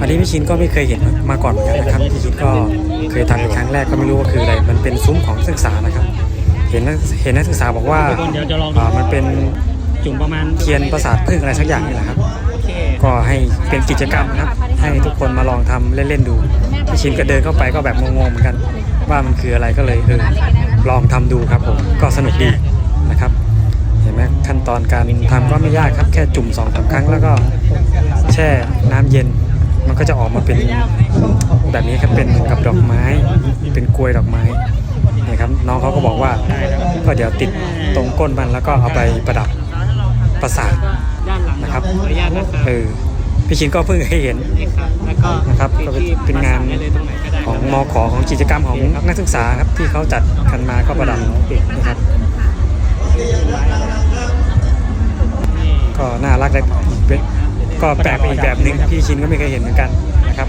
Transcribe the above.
อันนี้พี่ชินก็ไม่เคยเห็นมาก่อนเหมือนกันนะครับพี่ชินก็เคยทำเป็นครั้งแรกก็ไม่รู้ว่าคืออะไร มันเป็นซุ้มของนักศึกษานะครับ เห็นนักเห็นนักศึกษาบอกว่าเดี๋ยวจะลองดูอ่ามันเป็นจุ่มประมาณเทียนประสาทพึ่งอะไรสักอย่างนี่แหละครับโอเคก็ให้เป็นกิจกรรมนะครับ ให้ทุกคนมาลองทำเล่นๆดูพี่ชินก็เดินเข้าไปก็แบบงงๆเหมือนกัน ว่ามันคืออะไรก็เลยเออลองทำดูครับผมก็สนุกดีนะครับเห็นไหมขั้นตอนการทำก็ไม่ยากครับ แค่จุ่มสองสามครั้งแล้วก็แช่น้ำเย็น มันก็จะออกมาเป็นแบบนี้ครับเป็นเหมือนกับดอกไม้ เป็นกล้วยดอกไม้นี่ครับน้องเขาก็บอกว่าก็เดี๋ยวติดตรงก้นมันแล้วก็เอาไปประดับประสาทด้านหลังนะครับขออนุญาตนะครับเออพี่ชินก็เพิ่งเคยเห็นนี่ครับแล้วก็นะครับก็เป็นงานได้เลยตรงไหนก็ได้ของมขของกิจกรรมของนักศึกษาครับที่เขาจัดกันมาก็ประดับนะครับก็น่ารักเลยเป็น ก็แปลกไปอีกแบบหนึ่งพี่ชินก็ไม่เคยเห็นเหมือนกันนะครับ